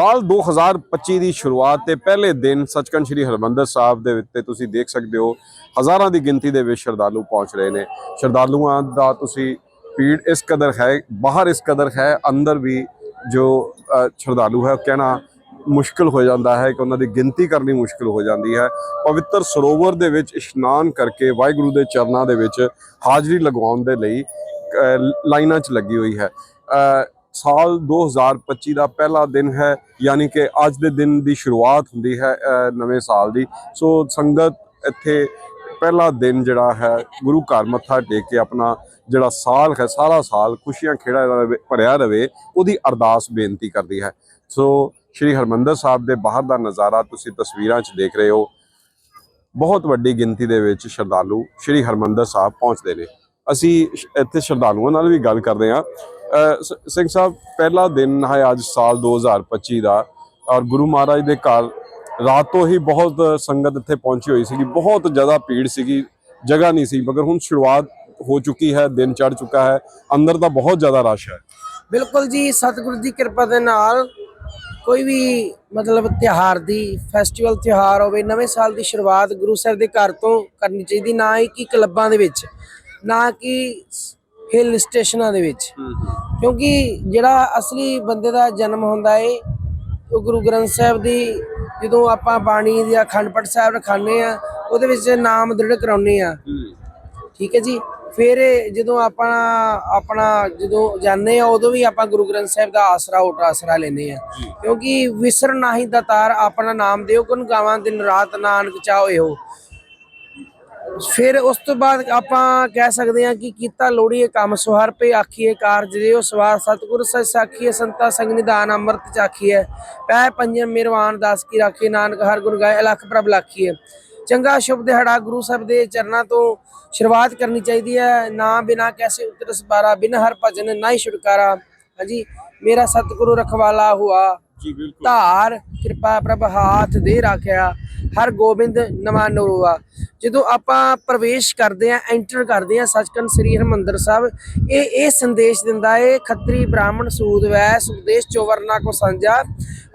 ਸਾਲ 2025 ਦੀ ਸ਼ੁਰੂਆਤ ਤੇ ਪਹਿਲੇ ਦਿਨ ਸੱਚਖੰਡ ਸ੍ਰੀ ਹਰਮੰਦਰ ਸਾਹਿਬ ਦੇ ਉੱਤੇ ਤੁਸੀਂ ਦੇਖ ਸਕਦੇ ਹੋ, ਹਜ਼ਾਰਾਂ ਦੀ ਗਿਣਤੀ ਦੇ ਵਿੱਚ ਸ਼ਰਧਾਲੂ ਪਹੁੰਚ ਰਹੇ ਨੇ। ਸ਼ਰਧਾਲੂਆਂ ਦਾ ਤੁਸੀਂ ਭੀੜ ਇਸ ਕਦਰ ਹੈ, ਬਾਹਰ ਇਸ ਕਦਰ ਹੈ, ਅੰਦਰ ਵੀ ਜੋ ਸ਼ਰਧਾਲੂ ਹੈ, ਉਹ ਕਹਿਣਾ ਮੁਸ਼ਕਲ ਹੋ ਜਾਂਦਾ ਹੈ ਕਿ ਉਹਨਾਂ ਦੀ ਗਿਣਤੀ ਕਰਨੀ ਮੁਸ਼ਕਲ ਹੋ ਜਾਂਦੀ ਹੈ। ਪਵਿੱਤਰ ਸਰੋਵਰ ਦੇ ਵਿੱਚ ਇਸ਼ਨਾਨ ਕਰਕੇ ਵਾਹਿਗੁਰੂ ਦੇ ਚਰਨਾਂ ਦੇ ਵਿੱਚ ਹਾਜ਼ਰੀ ਲਗਵਾਉਣ ਦੇ ਲਈ ਲਾਈਨਾਂ 'ਚ ਲੱਗੀ ਹੋਈ ਹੈ। ਸਾਲ 2025 ਦਾ ਪਹਿਲਾ ਦਿਨ ਹੈ, ਯਾਨੀ ਕਿ ਅੱਜ ਦੇ ਦਿਨ ਦੀ ਸ਼ੁਰੂਆਤ ਹੁੰਦੀ ਹੈ ਨਵੇਂ ਸਾਲ ਦੀ। ਸੋ ਸੰਗਤ ਇੱਥੇ ਪਹਿਲਾ ਦਿਨ ਜਿਹੜਾ ਹੈ, ਗੁਰੂ ਘਰ ਮੱਥਾ ਟੇਕ ਕੇ ਆਪਣਾ ਜਿਹੜਾ ਸਾਲ ਹੈ, ਸਾਰਾ ਸਾਲ ਖੁਸ਼ੀਆਂ ਖੇੜਾ ਰਵੇ- ਭਰਿਆ ਰਵੇ, ਉਹਦੀ ਅਰਦਾਸ ਬੇਨਤੀ ਕਰਦੀ ਹੈ। ਸੋ ਸ਼੍ਰੀ ਹਰਮੰਦਰ ਸਾਹਿਬ ਦੇ ਬਾਹਰ ਦਾ ਨਜ਼ਾਰਾ ਤੁਸੀਂ ਤਸਵੀਰਾਂ 'ਚ ਦੇਖ ਰਹੇ ਹੋ। ਬਹੁਤ ਵੱਡੀ ਗਿਣਤੀ ਦੇ ਵਿੱਚ ਸ਼ਰਧਾਲੂ ਸ਼੍ਰੀ ਹਰਮੰਦਰ ਸਾਹਿਬ ਪਹੁੰਚਦੇ ਨੇ। ਅਸੀਂ ਇੱਥੇ ਸ਼ਰਧਾਲੂਆਂ ਨਾਲ ਵੀ ਗੱਲ ਕਰਦੇ ਹਾਂ। ਸਿੰਘ ਸਾਹਿਬ, ਪਹਿਲਾ ਦਿਨ ਹੈ ਅੱਜ ਸਾਲ 2025 ਦਾ ਔਰ ਗੁਰੂ ਮਹਾਰਾਜ ਦੇ ਘਰ ਰਾਤ ਹੀ ਬਹੁਤ ਸੰਗਤ ਇੱਥੇ ਪਹੁੰਚੀ ਹੋਈ ਸੀਗੀ। ਬਹੁਤ ਜ਼ਿਆਦਾ ਭੀੜ ਸੀਗੀ, ਜਗ੍ਹਾ ਨਹੀਂ ਸੀ, ਮਗਰ ਹੁਣ ਸ਼ੁਰੂਆਤ ਹੋ ਚੁੱਕੀ ਹੈ, ਦਿਨ ਚੜ ਚੁੱਕਾ ਹੈ, ਅੰਦਰ ਤਾਂ ਬਹੁਤ ਜ਼ਿਆਦਾ ਰਸ਼ ਹੈ। ਬਿਲਕੁਲ ਜੀ, ਸਤਿਗੁਰੂ ਦੀ ਕਿਰਪਾ ਦੇ ਨਾਲ ਕੋਈ ਵੀ ਮਤਲਬ ਤਿਉਹਾਰ ਦੀ ਫੈਸਟੀਵਲ ਤਿਉਹਾਰ ਹੋਵੇ, ਨਵੇਂ ਸਾਲ ਦੀ ਸ਼ੁਰੂਆਤ ਗੁਰੂ ਸਾਹਿਬ ਦੇ ਘਰ ਤੋਂ ਕਰਨੀ ਚਾਹੀਦੀ, ਨਾ ਹੀ ਕਿ ਕਲੱਬਾਂ ਦੇ ਵਿੱਚ, ਨਾ ਕਿ ਹਿਲ ਸਟੇਸ਼ਨਾਂ ਦੇ ਵਿੱਚ। ਕਿਉਂਕਿ ਜਿਹੜਾ ਅਸਲੀ ਬੰਦੇ ਦਾ ਜਨਮ ਹੁੰਦਾ ਏ ਉਹ ਗੁਰੂ ਗ੍ਰੰਥ ਸਾਹਿਬ ਦੀ ਜਦੋਂ ਆਪਾਂ ਬਾਣੀ ਦੀ ਅਖੰਡ ਪਾਠ ਸਾਹਿਬ ਰਖਾਣੇ ਆ ਉਹਦੇ ਵਿੱਚ ਨਾਮ ਦ੍ਰਿੜ ਕਰਾਉਨੇ ਆ ਠੀਕ ਹੈ ਜੀ? ਫਿਰ ਜਦੋਂ ਆਪਾਂ ਆਪਣਾ ਜਦੋਂ ਜਾਂਦੇ ਆ ਉਦੋਂ ਵੀ ਆਪਾਂ ਗੁਰੂ ਗ੍ਰੰਥ ਸਾਹਿਬ ਦਾ ਆਸਰਾ ਓਟ ਆਸਰਾ ਲੈਨੇ ਆ ਕਿਉਂਕਿ ਵਿਸਰ ਨਾਹੀ ਦਾਤਾਰ ਆਪਣਾ ਨਾਮ ਦਿਓ ਗੁਣ ਗਾਵਾਂ ਦਿਨ ਰਾਤ ਨਾਨਕ ਚਾਹੋ ਇਹੋ ਫਿਰ ਉਸ ਤੋਂ ਬਾਅਦ ਆਪਾਂ ਕਹਿ ਸਕਦੇ ਹਾਂ ਕਿ ਕੀਤਾ ਲੋੜੀਏ ਕੰਮ। ਸੁਹਰ ਪੇ ਆਖੀਏ ਕਾਰਜ ਦਿਓ ਸਵਾਰ ਸਤਿਗੁਰ ਸਚ ਸਾਖੀਏ ਸੰਤਾ ਸੰਗ ਨਿਦਾਨ ਅੰਮ੍ਰਿਤ ਚਾਖੀਏ ਪੈ ਪੰਜਮ ਮਿਰਵਾਨ ਦਾਸ ਕੀ ਰਾਖੀ ਨਾਨਕ ਹਰ ਗੁਣ ਗਾਏ ਅਲਖ ਪ੍ਰਭ ਲਾਖੀਏ ਚੰਗਾ ਸ਼ੁਭ ਦਿਹਾੜਾ ਗੁਰੂ ਸਾਹਿਬ ਦੇ ਚਰਨਾਂ ਤੋਂ ਸ਼ੁਰੂਆਤ ਕਰਨੀ ਚਾਹੀਦੀ ਹੈ। ਨਾ ਬਿਨਾ ਕੈਸੇ ਉਤਰ ਸਬਾਰਾ ਬਿਨ ਹਰ ਭਜਨ ਨਾ ਹੀ ਛੁਟਕਾਰਾ। ਹਾਂਜੀ ਮੇਰਾ ਸਤਿਗੁਰੂ ਰਖਵਾਲਾ ਹੁਆ। ਜੀ ਬਿਲਕੁਲ। ਧਾਰ ਕਿਰਪਾ ਪ੍ਰਭ ਹਾਥ ਦੇ ਰਾਖਿਆ। ਹਰਗੋਬਿੰਦ ਗੋਬਿੰਦ ਨਵਾਂ ਨਰੋਆ। ਜਦੋਂ ਆਪਾਂ ਪ੍ਰਵੇਸ਼ ਕਰਦੇ ਆ ਐਂਟਰ ਕਰਦੇ ਆ ਸੱਚਖੰਡ ਸ੍ਰੀ ਹਰਮੰਦਰ ਸਾਹਿਬ, ਇਹ ਇਹ ਸੰਦੇਸ਼ ਦਿੰਦਾ ਏ, ਖੱਤਰੀ ਬ੍ਰਾਹਮਣ ਸੂਦ ਵੈ ਉਪਦੇਸ਼ ਚੋਵਰਨਾ ਕੋ ਸੰਜਾ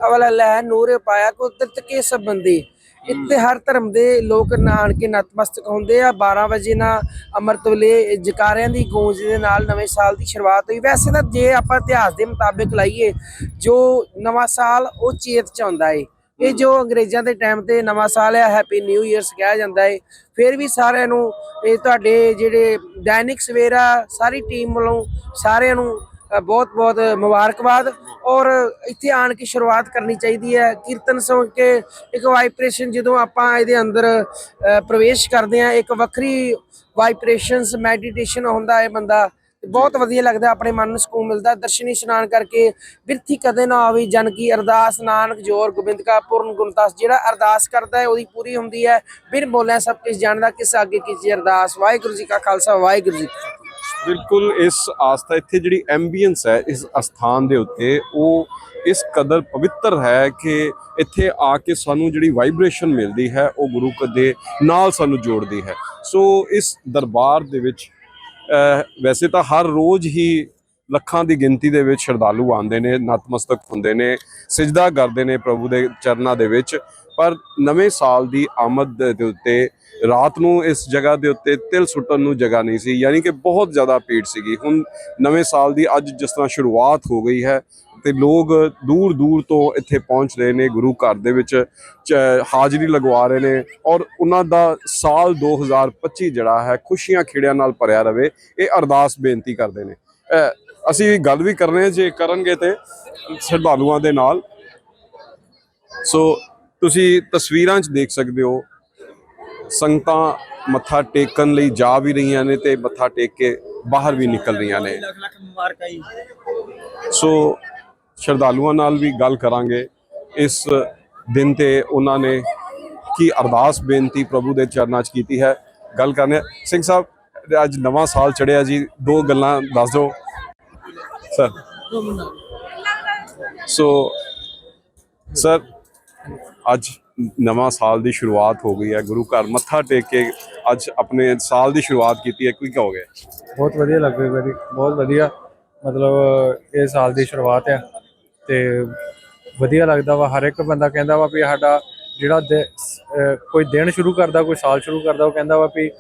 ਅਵਲ ਲੈ ਨੂਰ ਪਾਇਆ ਕੋ ਤਿਰਤ ਕੇ ਸਭ ਬੰਦੇ ਇੱਥੇ ਹਰ ਧਰਮ ਦੇ ਲੋਕ ਨਾਣ ਕੇ ਨਤਮਸਤਕ ਹੁੰਦੇ ਆ। 12 ਵਜੇ ਨਾ ਅੰਮ੍ਰਿਤ ਵੇਲੇ ਜਕਾਰਿਆਂ ਦੀ ਗੂੰਜ ਦੇ ਨਾਲ ਨਵੇਂ ਸਾਲ ਦੀ ਸ਼ੁਰੂਆਤ ਹੋਈ। ਵੈਸੇ ਤਾਂ ਜੇ ਆਪਾਂ ਇਤਿਹਾਸ ਦੇ ਮੁਤਾਬਿਕ ਲਾਈਏ, ਜੋ ਨਵਾਂ ਸਾਲ ਉਹ ਚੇਤ ਚ ਆਉਂਦਾ ਏ। ਇਹ ਜੋ ਅੰਗਰੇਜ਼ਾਂ ਦੇ ਟਾਈਮ ਤੇ ਨਵਾਂ ਸਾਲ ਆ ਹੈਪੀ ਨਿਊ ਇਅਰਸ ਕਿਹਾ ਜਾਂਦਾ ਹੈ ਫਿਰ ਵੀ ਸਾਰਿਆਂ ਨੂੰ ਇਹ ਤੁਹਾਡੇ ਜਿਹੜੇ ਦੈਨਿਕ ਸਵੇਰਾ ਸਾਰੀ ਟੀਮ ਵੱਲੋਂ ਸਾਰਿਆਂ ਨੂੰ ਬਹੁਤ ਬਹੁਤ ਮੁਬਾਰਕਬਾਦ। ਔਰ ਇੱਥੇ ਆਣ ਕੇ ਸ਼ੁਰੂਆਤ ਕਰਨੀ ਚਾਹੀਦੀ ਹੈ। ਕੀਰਤਨ ਸੁਣ ਕੇ ਇੱਕ ਵਾਈਬ੍ਰੇਸ਼ਨ ਜਦੋਂ ਆਪਾਂ ਇਹਦੇ ਅੰਦਰ ਪ੍ਰਵੇਸ਼ ਕਰਦੇ ਆ ਇੱਕ ਵੱਖਰੀ ਵਾਈਬ੍ਰੇਸ਼ਨਸ ਮੈਡੀਟੇਸ਼ਨ ਹੁੰਦਾ ਹੈ ਬੰਦਾ। ਬਹੁਤ ਵਧੀਆ ਲੱਗਦਾ, ਆਪਣੇ ਮਨ ਨੂੰ ਸਕੂਨ ਮਿਲਦਾ। ਦਰਸ਼ਨੀ ਇਸ਼ਨਾਨ ਕਰਕੇ ਬਿਰਥੀ ਕਦੇ ਨਾ ਆਵੇ ਜਨ ਕੀ ਅਰਦਾਸ, ਨਾਨਕ, ਜੋਰ, ਗੋਬਿੰਦ ਕਾ, ਪੂਰਨ ਗੁਣਤਾਸ ਜਿਹੜਾ ਅਰਦਾਸ ਕਰਦਾ ਹੈ, ਉਹਦੀ ਪੂਰੀ ਹੁੰਦੀ ਹੈ। ਬਿਨ ਬੋਲਿਆ ਸਭ ਕੁਝ ਜਾਣਦਾ, ਕਿਸ ਅੱਗੇ ਕੀਤੀ ਅਰਦਾਸ। ਵਾਹਿਗੁਰੂ ਜੀ ਕਾ ਖਾਲਸਾ, ਵਾਹਿਗੁਰੂ ਜੀ ਬਿਲਕੁਲ, ਇਸ ਆਸਥਾ ਇੱਥੇ ਜਿਹੜੀ ਐਂਬੀਅੰਸ ਹੈ, ਇਸ ਅਸਥਾਨ ਦੇ ਉੱਤੇ, ਉਹ ਇਸ ਕਦਰ ਪਵਿੱਤਰ ਹੈ ਕਿ ਇੱਥੇ ਆ ਕੇ ਸਾਨੂੰ ਜਿਹੜੀ ਵਾਈਬ੍ਰੇਸ਼ਨ ਮਿਲਦੀ ਹੈ, ਉਹ ਗੁਰੂ ਦੇ ਨਾਲ ਸਾਨੂੰ ਜੋੜਦੀ ਹੈ। ਸੋ ਇਸ ਦਰਬਾਰ ਦੇ ਵਿੱਚ ਵੈਸੇ ਤਾਂ ਹਰ ਰੋਜ਼ ਹੀ ਲੱਖਾਂ ਦੀ ਗਿਣਤੀ ਦੇ ਵਿੱਚ ਸ਼ਰਧਾਲੂ ਆਉਂਦੇ ਨੇ, ਨਤਮਸਤਕ ਹੁੰਦੇ ਨੇ, ਸਜਦਾ ਕਰਦੇ ਨੇ ਪ੍ਰਭੂ ਦੇ ਚਰਨਾਂ ਦੇ ਵਿੱਚ। ਪਰ ਨਵੇਂ ਸਾਲ ਦੀ ਆਮਦ ਦੇ ਉੱਤੇ, ਰਾਤ ਨੂੰ ਇਸ ਜਗ੍ਹਾ ਦੇ ਉੱਤੇ ਤਿਲ ਸੁੱਟਣ ਨੂੰ ਜਗ੍ਹਾ ਨਹੀਂ ਸੀ, ਯਾਨੀ ਕਿ ਬਹੁਤ ਜ਼ਿਆਦਾ ਭੀੜ ਸੀਗੀ। ਹੁਣ ਨਵੇਂ ਸਾਲ ਦੀ ਅੱਜ ਜਿਸ ਤਰ੍ਹਾਂ ਸ਼ੁਰੂਆਤ ਹੋ ਗਈ ਹੈ ਤੇ ਲੋਕ ਦੂਰ ਦੂਰ ਤੋਂ ਇੱਥੇ ਪਹੁੰਚ ਰਹੇ ਨੇ ਗੁਰੂ ਘਰ ਦੇ ਵਿੱਚ ਹਾਜ਼ਰੀ ਲਗਵਾ ਰਹੇ ਨੇ ਔਰ ਉਹਨਾਂ ਦਾ ਸਾਲ 2025 ਜਿਹੜਾ ਹੈ ਖੁਸ਼ੀਆਂ ਖੇੜਿਆਂ ਨਾਲ ਭਰਿਆ ਰਵੇ ਇਹ ਅਰਦਾਸ ਬੇਨਤੀ ਕਰਦੇ ਨੇ। ਅਸੀਂ ਗੱਲ ਵੀ ਕਰਨੇ ਜੇ ਕਰਨਗੇ ਤੇ ਸ਼ਰਧਾਲੂਆਂ ਦੇ ਨਾਲ। ਸੋ ਤੁਸੀਂ ਤਸਵੀਰਾਂ 'ਚ ਦੇਖ ਸਕਦੇ ਹੋ ਸੰਗਤਾਂ ਮੱਥਾ ਟੇਕਣ ਲਈ ਜਾ ਵੀ ਰਹੀਆਂ ਨੇ ਤੇ ਮੱਥਾ ਟੇਕ ਕੇ ਬਾਹਰ ਵੀ ਨਿਕਲ ਰਹੀਆਂ ਨੇ। ਸੋ ਸ਼ਰਧਾਲੂਆਂ ਨਾਲ ਵੀ ਗੱਲ ਕਰਾਂਗੇ। ਇਸ ਦਿਨ ਤੇ ਉਹਨਾਂ ਨੇ ਕੀ ਅਰਦਾਸ ਬੇਨਤੀ ਪ੍ਰਭੂ ਦੇ ਚਰਨਾਂ 'ਚ ਕੀਤੀ ਹੈ। ਗੱਲ ਕਰਨੇ ਸਿੰਘ ਸਾਹਿਬ, ਅੱਜ ਨਵਾਂ ਸਾਲ ਚੜਿਆ ਜੀ। ਦੋ ਗੱਲਾਂ ਦੱਸ ਦਿਓ। ਸਰ। ਸੋ, ਸਰ, ਅੱਜ ਨਵਾਂ ਸਾਲ ਦੀ ਸ਼ੁਰੂਆਤ ਹੋ ਗਈ ਹੈ। ਗੁਰੂ ਘਰ ਮੱਥਾ ਟੇਕ ਕੇ ਅੱਜ ਆਪਣੇ ਸਾਲ ਦੀ ਸ਼ੁਰੂਆਤ ਕੀਤੀ ਹੈ। ਕੀ ਕਹੋਗੇ? ਬਹੁਤ ਵਧੀਆ ਲੱਗ ਰਿਹਾ ਜੀ। ਬਹੁਤ ਵਧੀਆ। ਮਤਲਬ, ਇਹ ਸਾਲ ਦੀ ਸ਼ੁਰੂਆਤ ਹੈ। ਤੇ ਵਧੀਆ ਲੱਗਦਾ ਵਾ ਹਰ ਇੱਕ ਬੰਦਾ ਕਹਿੰਦਾ ਵਾ ਵੀ ਸਾਡਾ ਜਿਹੜਾ ਕੋਈ ਦਿਨ ਸ਼ੁਰੂ ਕਰਦਾ ਕੋਈ ਸਾਲ ਸ਼ੁਰੂ ਕਰਦਾ ਉਹ ਕਹਿੰਦਾ ਵਾ ਵੀ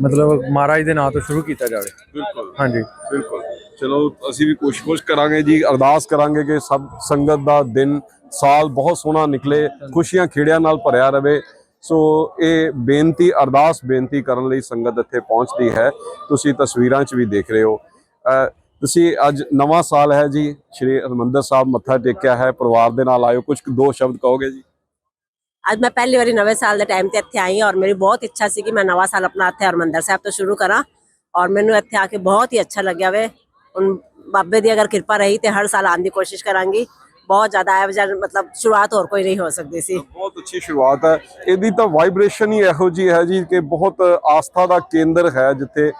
ਮਤਲਬ ਮਹਾਰਾਜ ਦੇ ਨਾਂ ਤੋਂ ਸ਼ੁਰੂ ਕੀਤਾ ਜਾਵੇ। ਬਿਲਕੁਲ। ਹਾਂਜੀ। ਬਿਲਕੁਲ। ਚਲੋ ਅਸੀਂ ਵੀ ਕੋਸ਼ਿਸ਼ ਕਰਾਂਗੇ ਜੀ ਅਰਦਾਸ ਕਰਾਂਗੇ ਕਿ ਸਭ ਸੰਗਤ ਦਾ ਦਿਨ ਸਾਲ ਬਹੁਤ ਸੋਹਣਾ ਨਿਕਲੇ ਖੁਸ਼ੀਆਂ ਖੇੜਿਆਂ ਨਾਲ ਭਰਿਆ ਰਵੇ। ਸੋ ਇਹ ਬੇਨਤੀ ਅਰਦਾਸ ਬੇਨਤੀ ਕਰਨ ਲਈ ਸੰਗਤ ਇੱਥੇ ਪਹੁੰਚਦੀ ਹੈ। ਤੁਸੀਂ ਤਸਵੀਰਾਂ 'ਚ ਵੀ ਦੇਖ ਰਹੇ ਹੋ। ਤੁਸੀਂ ਅੱਜ ਨਵਾਂ ਸਾਲ ਹੈ ਜੀ, ਸ਼੍ਰੀ ਹਰਿਮੰਦਰ ਸਾਹਿਬ ਮੱਥਾ ਟੇਕਿਆ ਹੈ, ਪਰਿਵਾਰ ਦੇ ਨਾਲ ਆਇਓ ਕੁਝ ਦੋ ਸ਼ਬਦ ਕਹੋਗੇ ਜੀ? ਅੱਜ ਮੈਂ ਪਹਿਲੀ ਵਾਰੀ ਨਵੇਂ ਸਾਲ ਦੇ ਟਾਈਮ ਤੇ ਇੱਥੇ ਆਈ ਹਾਂ ਔਰ ਮੇਰੀ ਬਹੁਤ ਇੱਛਾ ਸੀ ਕਿ ਮੈਂ ਨਵਾਂ ਸਾਲ ਆਪਣਾ ਇੱਥੇ ਹਰਮੰਦਰ ਸਾਹਿਬ ਤੋਂ ਸ਼ੁਰੂ ਕਰਾਂ ਔਰ ਮੈਨੂੰ ਇੱਥੇ ਆ ਕੇ ਬਹੁਤ ਹੀ ਅੱਛਾ ਲੱਗਿਆ ਵੇ। ਹੁਣ ਬਾਬੇ ਦੀ ਅਗਰ ਕਿਰਪਾ ਰਹੀ ਤੇ ਹਰ ਸਾਲ ਆਉਣ ਦੀ ਕੋਸ਼ਿਸ਼ ਕਰਾਂਗੀ। ਬਹੁਤ ਜ਼ਿਆਦਾ ਇਹੋ ਜਿਹਾ ਮਤਲਬ ਸ਼ੁਰੂਆਤ ਹੋਰ ਕੋਈ ਨਹੀਂ ਹੋ ਸਕਦੀ ਸੀ ਬਹੁਤ ਅੱਛੀ ਸ਼ੁਰੂਆਤ ਹੈ ਇਹਦੀ ਤਾਂ ਵਾਈਬ੍ਰੇਸ਼ਨ ਹੀ ਇਹੋ ਜੀ ਹੈ ਜੀ ਕਿ ਬਹੁਤ ਆਸਥਾ ਦਾ ਕੇਂਦਰ ਹੈ ਜਿੱਥੇ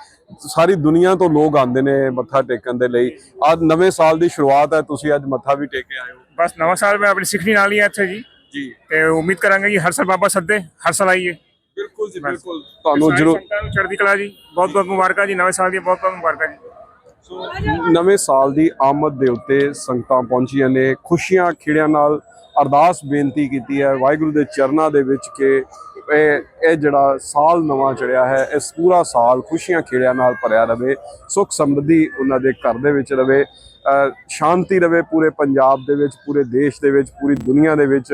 ਸਾਰੀ ਦੁਨੀਆ ਤੋਂ ਲੋਕ ਆਉਂਦੇ ਨੇ ਮੱਥਾ ਟੇਕਣ ਦੇ ਲਈ ਅੱਜ ਨਵੇਂ ਸਾਲ ਦੀ ਸ਼ੁਰੂਆਤ ਹੈ ਤੁਸੀਂ ਅੱਜ ਮੱਥਾ ਵੀ ਟੇਕ ਆਏ ਹੋ ਬਸ ਨਵਾਂ ਸਾਲ ਮੈਂ ਆਪਣੀ ਸਿੱਖਣੀ ਨਾਲ ਹੀ ਆ ਇੱਥੇ ਜੀ ਜੀ ਤੇ ਉਮੀਦ ਕਰਾਂਗੇ ਜੀ ਹਰ ਸਾਲ ਬਾਬਾ ਸੱਦੇ ਹਰ ਸਾਲ ਆਈਏ ਬਿਲਕੁਲ ਜੀ ਬਿਲਕੁਲ ਤੁਹਾਨੂੰ ਜਰੂਰ ਚੜ੍ਹਦੀ ਕਲਾ ਜੀ ਬਹੁਤ ਬਹੁਤ ਮੁਬਾਰਕਾਂ ਜੀ ਨਵੇਂ ਸਾਲ ਦੀਆਂ ਬਹੁਤ ਬਹੁਤ ਮੁਬਾਰਕਾਂ ਜੀ ਨਵੇਂ ਸਾਲ ਦੀ ਆਮਦ ਦੇ ਉੱਤੇ ਸੰਗਤਾਂ ਪਹੁੰਚੀਆਂ ਨੇ। ਖੁਸ਼ੀਆਂ ਖਿੜਿਆਂ ਨਾਲ ਅਰਦਾਸ ਬੇਨਤੀ ਕੀਤੀ ਹੈ। ਵਾਹਿਗੁਰੂ ਦੇ ਚਰਨਾਂ ਦੇ ਵਿੱਚ ਕਿ ਇਹ ਇਹ ਜਿਹੜਾ ਸਾਲ ਨਵਾਂ ਚੜਿਆ ਹੈ, ਇਸ ਪੂਰਾ ਸਾਲ ਖੁਸ਼ੀਆਂ ਖਿੜਿਆਂ ਨਾਲ ਭਰਿਆ ਰਵੇ, ਸੁੱਖ ਸਮਰਿੱਧੀ ਉਹਨਾਂ ਦੇ ਘਰ ਦੇ ਵਿੱਚ ਰਵੇ ਸ਼ਾਂਤੀ ਰਵੇ ਪੂਰੇ ਪੰਜਾਬ ਦੇ ਵਿੱਚ, ਪੂਰੇ ਦੇਸ਼ ਦੇ ਵਿੱਚ, ਪੂਰੀ ਦੁਨੀਆ ਦੇ ਵਿੱਚ।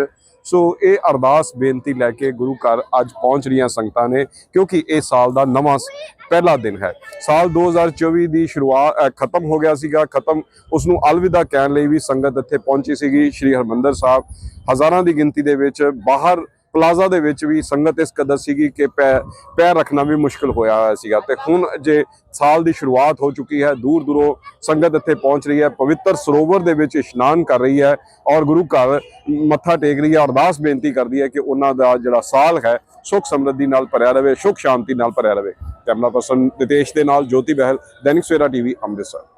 ਸੋ ਇਹ ਅਰਦਾਸ ਬੇਨਤੀ ਲੈ ਕੇ ਗੁਰੂ ਘਰ ਅੱਜ ਪਹੁੰਚ ਰਹੀਆਂ ਸੰਗਤਾਂ ਨੇ, ਕਿਉਂਕਿ ਇਹ ਸਾਲ ਦਾ ਨਵਾਂ ਪਹਿਲਾ ਦਿਨ ਹੈ। ਸਾਲ 2024 ਦੀ ਸ਼ੁਰੂਆਤ ਖਤਮ ਹੋ ਗਿਆ ਸੀਗਾ। ਖਤਮ ਉਸ ਨੂੰ ਅਲਵਿਦਾ ਕਹਿਣ ਲਈ ਵੀ ਸੰਗਤ ਇੱਥੇ ਪਹੁੰਚੀ ਸੀਗੀ, ਸ਼੍ਰੀ ਹਰਮੰਦਰ ਸਾਹਿਬ। ਹਜ਼ਾਰਾਂ ਦੀ ਗਿਣਤੀ ਦੇ ਵਿੱਚ ਬਾਹਰ ਪਲਾਜ਼ਾ ਦੇ ਵਿੱਚ ਵੀ ਸੰਗਤ ਇਸ ਕਦਰ ਸੀਗੀ ਕਿ ਪੈ- ਪੈਰ ਰੱਖਣਾ ਵੀ ਮੁਸ਼ਕਲ ਹੋਇਆ ਹੋਇਆ ਸੀਗਾ ਤੇ ਹੁਣ ਜੇ ਸਾਲ ਦੀ ਸ਼ੁਰੂਆਤ ਹੋ ਚੁੱਕੀ ਹੈ, ਦੂਰ ਦੂਰੋਂ ਸੰਗਤ ਇੱਥੇ ਪਹੁੰਚ ਰਹੀ ਹੈ, ਪਵਿੱਤਰ ਸਰੋਵਰ ਦੇ ਵਿੱਚ ਇਸ਼ਨਾਨ ਕਰ ਰਹੀ ਹੈ ਔਰ ਗੁਰੂ ਘਰ ਮੱਥਾ ਟੇਕ ਰਹੀ ਹੈ, ਅਰਦਾਸ ਬੇਨਤੀ ਕਰਦੀ ਹੈ ਕਿ ਉਹਨਾਂ ਦਾ ਜਿਹੜਾ ਸਾਲ ਹੈ, ਸੁਖ ਸਮਰਿੱਧੀ ਨਾਲ ਭਰਿਆ ਰਹੇ ਸੁਖ ਸ਼ਾਂਤੀ ਨਾਲ ਭਰਿਆ ਰਹੇ ਕੈਮਰਾ ਪਰਸਨ ਨਿਤੇਸ਼ ਦੇ ਨਾਲ ਜੋਤੀ ਬਹਿਲ, ਦੈਨਿਕ ਸਵੇਰਾ ਟੀਵੀ ਅੰਮ੍ਰਿਤਸਰ।